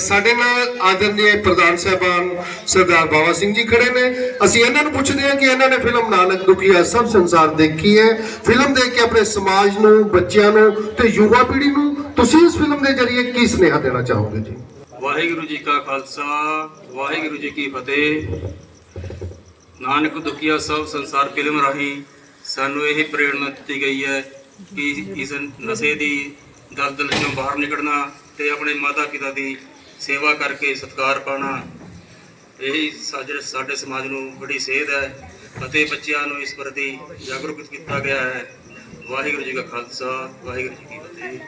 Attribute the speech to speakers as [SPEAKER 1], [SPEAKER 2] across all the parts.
[SPEAKER 1] ਸਾਡੇ ਨਾਲ ਆਦਰਨੀय ਪ੍ਰਧਾਨ ਸਾਹਿਬਾਨ ਸਰਦਾਰ ਬਾਬਾ ਸਿੰਘ ਜੀ ਖੜੇ ਨੇ। ਅਸੀਂ ਇਹਨਾਂ ਨੂੰ ਪੁੱਛਦੇ ਹਾਂ ਕਿ ਇਹਨਾਂ ਨੇ ਫਿਲਮ ਨਾਨਕ ਦੁਖੀਆ ਸਭ ਸੰਸਾਰ ਦੇਖੀ ਹੈ। ਫਿਲਮ ਦੇਖ ਕੇ ਆਪਣੇ ਸਮਾਜ ਨੂੰ, ਬੱਚਿਆਂ ਨੂੰ ਤੇ ਯੁਵਾ ਪੀੜ੍ਹੀ ਨੂੰ ਤੁਸੀਂ ਇਸ ਫਿਲਮ ਦੇ ਜ਼ਰੀਏ ਕੀ ਸੁਨੇਹਾ ਦੇਣਾ ਚਾਹੋਗੇ ਜੀ?
[SPEAKER 2] ਵਾਹਿਗੁਰੂ ਜੀ ਕਾ ਖਾਲਸਾ, ਵਾਹਿਗੁਰੂ ਜੀ ਕੀ ਫਤਿਹ। ਨਾਨਕ ਦੁਖੀਆ ਸਭ ਸੰਸਾਰ ਫਿਲਮ ਰਾਹੀਂ ਸਾਨੂੰ ਇਹ ਪ੍ਰੇਰਣਾ ਦਿੱਤੀ ਗਈ ਹੈ ਕਿ ਇਸ ਨਸ਼ੇ ਦੀ ਦਲਦਲ ਚੋਂ ਬਾਹਰ ਨਿਕਲਣਾ ਤੇ ਆਪਣੇ ਮਾਤਾ ਪਿਤਾ ਦੀ ਸੇਵਾ ਕਰਕੇ ਸਤਿਕਾਰ ਪਾਣਾ ਇਹ ਸਾਡੇ ਸਮਾਜ ਨੂੰ ਬੜੀ ਸੇਧ ਹੈ ਅਤੇ ਬੱਚਿਆਂ ਨੂੰ ਇਸ ਪ੍ਰਤੀ ਜਾਗਰੂਕ ਕੀਤਾ ਗਿਆ ਹੈ। ਵਾਹਿਗੁਰੂ ਜੀ ਕਾ ਖਾਲਸਾ, ਵਾਹਿਗੁਰੂ ਜੀ ਕੀ ਫਤਿਹ।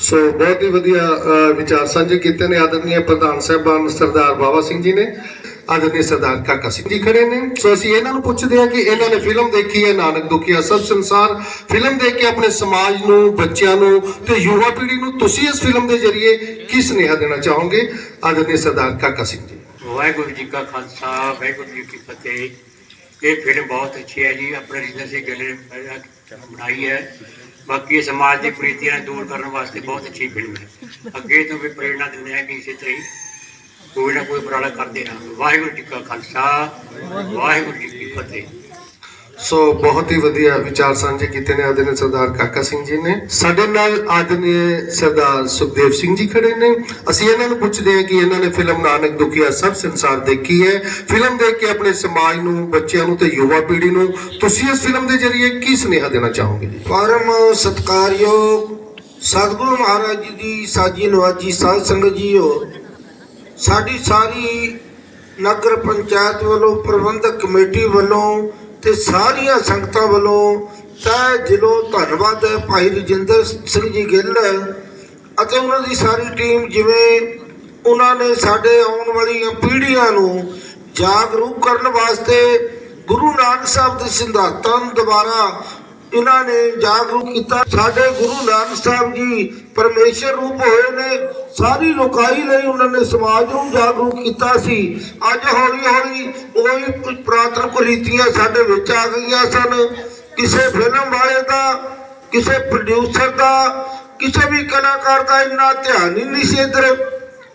[SPEAKER 1] ਸੋ ਬਹੁਤ ਹੀ ਵਧੀਆ ਵਿਚਾਰ ਸਾਂਝੇ ਕੀਤੇ ਨੇ ਆਦਰਨੀय ਪ੍ਰਧਾਨ ਸਾਹਿਬਾਨ ਸਰਦਾਰ ਬਾਬਾ ਸਿੰਘ ਜੀ ਨੇ। ਆਦਰਨੀय ਸਰਦਾਰ ਕਾਕਾ ਸਿੰਘ ਜੀ ਖੜੇ ਨੇ। ਸੋ ਅਸੀਂ ਇਹਨਾਂ ਨੂੰ ਪੁੱਛਦੇ ਹਾਂ ਕਿ ਇਹਨਾਂ ਨੇ ਫਿਲਮ ਦੇਖੀ ਹੈ, ਨਾਨਕ ਦੁਖੀਆ ਸਭ ਸੰਸਾਰ। ਫਿਲਮ ਦੇਖ ਕੇ ਆਪਣੇ ਸਮਾਜ ਨੂੰ, ਬੱਚਿਆਂ ਨੂੰ ਤੇ ਯੁਵਾ ਪੀੜ੍ਹੀ ਨੂੰ ਤੁਸੀਂ ਇਸ ਫਿਲਮ ਦੇ ਜ਼ਰੀਏ ਕੀ ਸੁਨੇਹਾ ਦੇਣਾ ਚਾਹੋਗੇ? ਆਦਰਨੀय ਸਰਦਾਰ ਕਾਕਾ ਸਿੰਘ ਜੀ।
[SPEAKER 3] ਵਾਹਿਗੁਰੂ ਜੀ ਕਾ ਖਾਲਸਾ, ਵਾਹਿਗੁਰੂ ਜੀ ਕੀ ਫਤਿਹ। ਇਹ ਫਿਲਮ ਬਹੁਤ ਅੱਛੀ ਹੈ ਜੀ, ਆਪਣੇ ਰਿਸ਼ਤੇ ਸੇ ਗਲੇ ਬਣਾਈ ਹੈ। ਬਾਕੀ ਸਮਾਜ ਦੀ ਪ੍ਰੀਤੀਆਂ ਦੂਰ ਕਰਨ ਵਾਸਤੇ ਬਹੁਤ ਅੱਛੀ ਫਿਲਮ ਹੈ। ਅੱਗੇ ਤੋਂ ਵੀ ਪ੍ਰੇਰਣਾ ਦਿੰਦੇ ਹਾਂ ਕਿ ਇਸੇ ਤਰ੍ਹਾਂ ਕੋਈ ਨਾ ਕੋਈ ਉਪਰਾਲਾ ਕਰਦੇ ਹਾਂ ਵਾਹਿਗੁਰੂ ਜੀ ਕਾ ਖਾਲਸਾ ਵਾਹਿਗੁਰੂ ਜੀ ਕੀ ਫਤਿਹ।
[SPEAKER 1] ਸੋ ਬਹੁਤ ਹੀ ਵਧੀਆ ਵਿਚਾਰ ਸਾਂਝੇ ਕੀਤੇ ਨੇ ਆਦਰਨੀय ਸਰਦਾਰ ਕਾਕਾ ਸਿੰਘ ਜੀ ਨੇ। ਸਾਡੇ ਨਾਲ ਆਦਰਨੀय ਸਰਦਾਰ ਸੁਖਦੇਵ ਸਿੰਘ ਜੀ ਖੜੇ ਨੇ। ਅਸੀਂ ਇਹਨਾਂ ਨੂੰ ਪੁੱਛਦੇ ਹਾਂ ਕਿ ਇਹਨਾਂ ਨੇ ਫਿਲਮ ਨਾਨਕ ਦੁਖੀਆ ਸਭ ਸੰਸਾਰ ਦੇਖੀ ਹੈ। ਫਿਲਮ ਦੇਖ ਕੇ ਆਪਣੇ ਸਮਾਜ ਨੂੰ ਬੱਚਿਆਂ ਨੂੰ ਤੇ ਯੁਵਾ ਪੀੜ੍ਹੀ ਨੂੰ ਤੁਸੀਂ ਇਸ ਫਿਲਮ ਦੇ ਜ਼ਰੀਏ ਕੀ ਸੁਨੇਹਾ ਦੇਣਾ ਚਾਹੋਗੇ ਜੀ?
[SPEAKER 4] ਪਰਮ ਸਤਕਾਰਯੋਗ ਸਤਿਗੁਰੂ ਮਹਾਰਾਜ ਜੀ ਦੀ ਸਾਜੀ ਨਵਾਜੀ ਸਾਧ ਸੰਗਤ ਜੀਓ ਸਾਡੀ ਸਾਰੀ ਨਗਰ ਪੰਚਾਇਤ ਵੱਲੋਂ, ਪ੍ਰਬੰਧਕ ਕਮੇਟੀ ਵੱਲੋਂ ਤੇ ਸਾਰੀਆਂ ਸੰਗਤਾਂ ਵੱਲੋਂ ਤਹਿ ਦਿਲੋਂ ਧੰਨਵਾਦ ਹੈ। ਭਾਈ ਰਜਿੰਦਰ ਸਿੰਘ ਜੀ ਗਿੱਲ ਅਤੇ ਉਹਨਾਂ ਦੀ ਸਾਰੀ ਟੀਮ ਜਿਵੇਂ ਉਹਨਾਂ ਨੇ ਸਾਡੇ ਆਉਣ ਵਾਲੀਆਂ ਪੀੜ੍ਹੀਆਂ ਨੂੰ ਜਾਗਰੂਕ ਕਰਨ ਵਾਸਤੇ ਗੁਰੂ ਨਾਨਕ ਸਾਹਿਬ ਦੇ ਸਿਧਾਂਤਾਂ ਨੂੰ ਦੁਬਾਰਾ ਇਹਨਾਂ ਨੇ ਜਾਗਰੂਕ ਕੀਤਾ। ਸਾਡੇ ਗੁਰੂ ਨਾਨਕ ਸਾਹਿਬ ਜੀ ਪਰਮੇਸ਼ਰ ਰੂਪ ਹੋਏ ਨੇ। ਸਾਰੀ ਲੋਕਾਈ ਲਈ ਉਹਨਾਂ ਨੇ ਸਮਾਜ ਨੂੰ ਜਾਗਰੂਕ ਕੀਤਾ ਸੀ। ਅੱਜ ਹੌਲੀ ਹੌਲੀ ਉਹੀ ਕੁਝ ਪੁਰਾਤਨ ਕੁਰੀਤੀਆਂ ਸਾਡੇ ਵਿੱਚ ਆ ਗਈਆਂ ਸਨ। ਕਿਸੇ ਫਿਲਮ ਵਾਲੇ ਦਾ, ਕਿਸੇ ਪ੍ਰੋਡਿਊਸਰ ਦਾ, ਕਿਸੇ ਵੀ ਕਲਾਕਾਰ ਦਾ ਇੰਨਾ ਧਿਆਨ ਹੀ ਨਹੀਂ ਸੀ ਇੱਧਰ।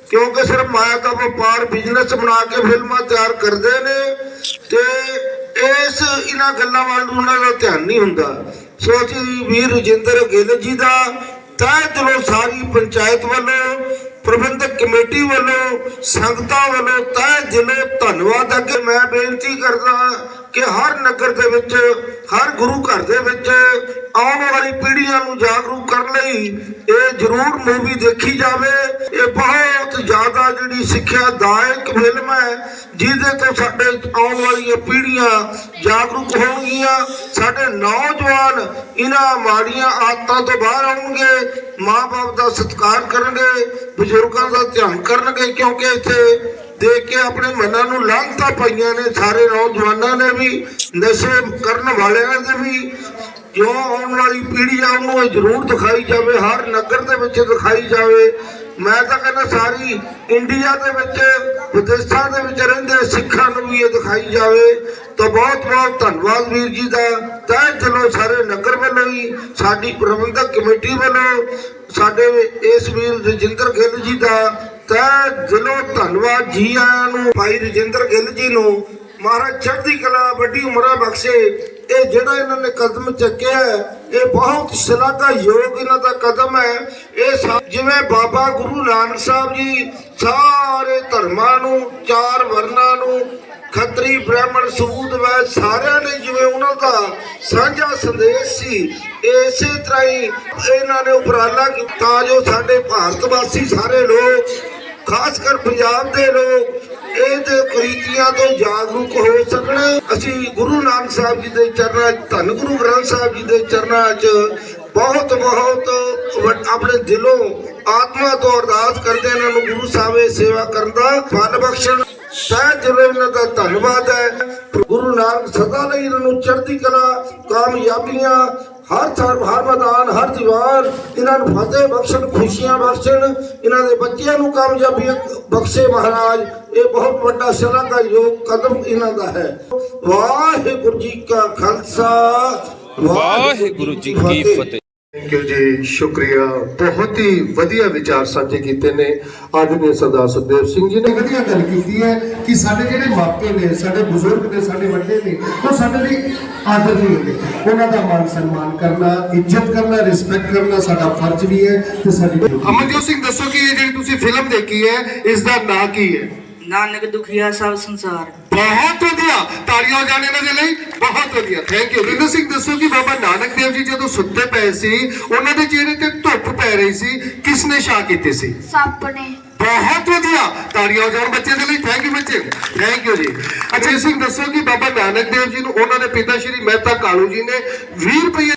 [SPEAKER 4] ਕਿਉਂਕਿ ਸਿਰਫ ਮਾਇਆ ਦਾ ਵਪਾਰ ਬਿਜ਼ਨਸ ਬਣਾ ਕੇ ਫਿਲਮਾਂ ਤਿਆਰ ਕਰਦੇ ਨੇ ਤੇ ਇਸ ਇਹਨਾਂ ਗੱਲਾਂ ਵੱਲ ਉਹਨਾਂ ਦਾ ਧਿਆਨ ਨਹੀਂ ਹੁੰਦਾ। ਸੋ ਅਸੀਂ ਵੀਰ ਰਜਿੰਦਰ ਗਿੱਲ ਜੀ ਦਾ ਤਹਿ ਦਿਲੋਂ ਸਾਰੀ ਪੰਚਾਇਤ ਵੱਲੋਂ, ਪ੍ਰਬੰਧਕ ਕਮੇਟੀ ਵੱਲੋਂ, ਸੰਗਤਾਂ ਵੱਲੋਂ ਤਹਿ ਦਿਲੋਂ ਧੰਨਵਾਦ ਅੱਗੇ ਮੈਂ ਬੇਨਤੀ ਕਰਦਾ ਕਿ ਹਰ ਨਗਰ ਦੇ ਵਿੱਚ, ਹਰ ਗੁਰੂ ਘਰ ਦੇ ਵਿੱਚ ਆਉਣ ਵਾਲੀ ਪੀੜ੍ਹੀਆਂ ਨੂੰ ਜਾਗਰੂਕ ਕਰਨ ਲਈ ਇਹ ਜ਼ਰੂਰ ਮੂਵੀ ਦੇਖੀ ਜਾਵੇ। ਇਹ ਬਹੁਤ ਜ਼ਿਆਦਾ ਜਿਹੜੀ ਸਿੱਖਿਆਦਾਇਕ ਫਿਲਮ ਹੈ, ਜਿਹਦੇ ਤੋਂ ਸਾਡੇ ਆਉਣ ਵਾਲੀਆਂ ਪੀੜ੍ਹੀਆਂ ਜਾਗਰੂਕ ਹੋਣਗੀਆਂ। ਸਾਡੇ ਨੌਜਵਾਨ ਇਹਨਾਂ ਮਾੜੀਆਂ ਆਦਤਾਂ ਤੋਂ ਬਾਹਰ ਆਉਣਗੇ, ਮਾਂ-ਬਾਪ ਦਾ ਸਤਿਕਾਰ ਕਰਨਗੇ, ਬਜ਼ੁਰਗਾਂ ਦਾ ਧਿਆਨ ਕਰਨਗੇ, ਕਿਉਂਕਿ ਇੱਥੇ ਦੇਖ ਕੇ ਆਪਣੇ ਮਨਾਂ ਨੂੰ ਲਾਂਘਤਾ ਪਈਆਂ ਨੇ, ਸਾਰੇ ਨੌਜਵਾਨਾਂ ਨੇ ਵੀ, ਨਸ਼ੇ ਕਰਨ ਵਾਲਿਆਂ ਦੇ ਵੀ। ਜੋ ਆਉਣ ਵਾਲੀ ਪੀੜ੍ਹੀ ਆ, ਉਹਨੂੰ ਇਹ ਜ਼ਰੂਰ ਦਿਖਾਈ ਜਾਵੇ, ਹਰ ਨਗਰ ਦੇ ਵਿੱਚ ਦਿਖਾਈ ਜਾਵੇ। ਮੈਂ ਤਾਂ ਕਹਿੰਦਾ ਸਾਰੀ ਇੰਡੀਆ ਦੇ ਵਿੱਚ, ਵਿਦੇਸ਼ਾਂ ਦੇ ਵਿੱਚ ਰਹਿੰਦੇ ਸਿੱਖਾਂ ਨੂੰ ਵੀ ਇਹ ਦਿਖਾਈ ਜਾਵੇ, ਤਾਂ ਬਹੁਤ ਬਹੁਤ ਧੰਨਵਾਦ ਵੀਰ ਜੀ ਦਾ। ਤਹਿ ਦਿਲੋਂ ਸਾਰੇ ਨਗਰ ਵੱਲੋਂ ਹੀ, ਸਾਡੀ ਪ੍ਰਬੰਧਕ ਕਮੇਟੀ ਵੱਲੋਂ, ਸਾਡੇ ਇਸ ਵੀਰ ਰਜਿੰਦਰ ਗਿੱਲ ਜੀ ਦਾ ਤਹਿ ਦਿਲੋਂ ਧੰਨਵਾਦ ਜੀ ਆਇਆਂ ਨੂੰ, ਭਾਈ ਰਜਿੰਦਰ ਗਿੱਲ ਜੀ ਨੂੰ। ਮਹਾਰਾਜ ਚੜ੍ਹਦੀ ਕਲਾ, ਵੱਡੀ ਉਮਰਾਂ ਬਖਸ਼ੇ। ਇਹ ਜਿਹੜਾ ਇਹਨਾਂ ਨੇ ਕਦਮ ਚੱਕਿਆ ਇਹ ਬਹੁਤ ਸ਼ਲਾਘਾਯੋਗ ਇਹਨਾਂ ਦਾ ਕਦਮ ਹੈ। ਇਹ ਸਾ- ਜਿਵੇਂ ਬਾਬਾ ਗੁਰੂ ਨਾਨਕ ਸਾਹਿਬ ਜੀ ਸਾਰੇ ਧਰਮਾਂ ਨੂੰ, ਚਾਰ ਵਰਨਾਂ ਨੂੰ, ਖੱਤਰੀ ਬ੍ਰਾਹਮਣ ਸੂਦ ਵੈ ਸਾਰਿਆਂ ਨੇ ਜਿਵੇਂ ਉਹਨਾਂ ਦਾ ਸਾਂਝਾ ਸੰਦੇਸ਼ ਸੀ, ਇਸੇ ਤਰ੍ਹਾਂ ਹੀ ਇਹਨਾਂ ਨੇ ਉਪਰਾਲਾ ਕੀਤਾ। ਜੋ ਸਾਡੇ ਭਾਰਤ ਵਾਸੀ ਸਾਰੇ ਲੋਕ ਖਾਸ ਕਰ ਪੰਜਾਬ ਦੇ ਲੋਕ ਇਹਦੇ ਕੁਰੀਤੀਆਂ ਤੋਂ ਜਾਗਰੂਕ ਹੋ ਸਕਣ। ਅਸੀਂ ਗੁਰੂ ਨਾਨਕ ਸਾਹਿਬ ਜੀ ਦੇ ਚਰਨਾਂ 'ਚ ਧੰਨ ਗੁਰੂ ਗ੍ਰੰਥ ਸਾਹਿਬ ਜੀ ਦੇ ਚਰਨਾਂ 'ਚ ਬਹੁਤ ਬਹੁਤ ਆਪਣੇ ਦਿਲੋਂ ਆਤਮਾ ਤੋਂ ਅਰਦਾਸ ਕਰਦੇ ਇਹਨਾਂ ਨੂੰ ਗੁਰੂ ਸਾਹਿਬ ਦੀ ਸੇਵਾ ਕਰਨ ਦਾ ਫਲ ਬਖਸ਼ਣ। ਸਹਿ ਦਿਲੋਂ ਇਹਨਾਂ ਦਾ ਧੰਨਵਾਦ ਹੈ। ਗੁਰੂ ਨਾਨਕ ਸਦਾ ਲਈ ਇਹਨਾਂ ਨੂੰ ਚੜ੍ਹਦੀ ਕਲਾ ਕਾਮਯਾਬੀਆਂ ਹਰ ਥਰ ਹਰ ਮੈਦਾਨ ਹਰ ਦੀਵਾਰ ਇਹਨਾਂ ਨੂੰ ਫਤਿਹ ਬਖਸ਼ਣ ਖੁਸ਼ੀਆਂ ਬਖਸ਼ਣ ਇਹਨਾਂ ਦੇ ਬੱਚਿਆਂ ਨੂੰ ਕਾਮਯਾਬੀ ਬਖਸ਼ੇ ਮਹਾਰਾਜ। ਇਹ ਬਹੁਤ ਵੱਡਾ ਸ਼ਲਾਘਾਯੋਗ ਕਦਮ ਇਹਨਾਂ ਦਾ ਹੈ। ਵਾਹਿਗੁਰੂ ਜੀ ਕਾ ਖਾਲਸਾ
[SPEAKER 5] ਵਾਹਿਗੁਰੂ ਜੀ ਕੀ ਫਤਿਹ।
[SPEAKER 1] ਥੈਂਕ ਯੂ ਜੀ ਸ਼ੁਕਰੀਆ। ਬਹੁਤ ਹੀ ਵਧੀਆ ਵਿਚਾਰ ਸਾਂਝੇ ਕੀਤੇ ਨੇ ਆਦਰਨੀ ਸਰਦਾਰ ਸੁਖਦੇਵ ਸਿੰਘ ਜੀ ਨੇ। ਵਧੀਆ ਗੱਲ ਕੀਤੀ ਹੈ ਕਿ ਸਾਡੇ ਜਿਹੜੇ ਮਾਪੇ ਨੇ ਸਾਡੇ ਬਜ਼ੁਰਗ ਨੇ ਸਾਡੇ ਵੱਡੇ ਨੇ ਉਹ ਸਾਡੇ ਲਈ ਆਦਰਨੀ ਨੇ। ਉਹਨਾਂ ਦਾ ਮਾਨ ਸਨਮਾਨ ਕਰਨਾ ਇੱਜ਼ਤ ਕਰਨਾ ਰਿਸਪੈਕਟ ਕਰਨਾ ਸਾਡਾ ਫਰਜ਼ ਵੀ ਹੈ ਤੇ ਸਾਡੀ ਅਮਨਜੋਤ ਸਿੰਘ ਦੱਸੋ ਕਿ ਇਹ ਜਿਹੜੀ ਤੁਸੀਂ ਫਿਲਮ ਦੇਖੀ ਹੈ ਇਸ ਦਾ ਨਾਂ ਕੀ ਹੈ?
[SPEAKER 5] ਨਾਨਕ ਦੁਖੀਆ ਸਭ ਸੰਸਾਰ।
[SPEAKER 1] ਬਹੁਤ ਵਧੀਆ। ਤਾੜੀਆਂ ਜਾਣ ਇਹਨਾਂ ਦੇ ਲਈ ਬਹੁਤ ਵਧੀਆ। ਥੈਂਕ ਯੂ ਰਿੰਦਰ ਸਿੰਘ ਦੱਸੋ ਕਿ ਬਾਬਾ ਨਾਨਕ ਦੇਵ ਜੀ ਜਦੋਂ ਸੁੱਤੇ ਪਏ ਸੀ ਉਹਨਾਂ ਦੇ ਚਿਹਰੇ ਤੇ ਧੁੱਪ ਪੈ ਰਹੀ ਸੀ। ਕਿਸ ਨੇ ਛਾਂ ਕੀਤੀ ਸੀ?
[SPEAKER 6] ਸੱਪ ਨੇ।
[SPEAKER 1] ਬਹੁਤ ਵਧੀਆ। ਤਾੜੀਆਂ ਹੋ ਜਾਣ ਬੱਚੇ ਦੇ ਲਈ ਥੈਂਕ ਯੂ ਬੱਚੇ। Thank you ji. ਅਜੇ ਸਿੰਘ ਦੱਸੋ ਕਿ ਬਾਬਾ ਨਾਨਕ ਦੇਵ ਜੀ ਨੂੰ ਉਹਨਾਂ ਦੇ ਪਿਤਾ ਸ਼੍ਰੀ ਮਹਿਤਾ ਕਾਲੂ ਜੀ ਨੇ 20 ਰੁਪਏ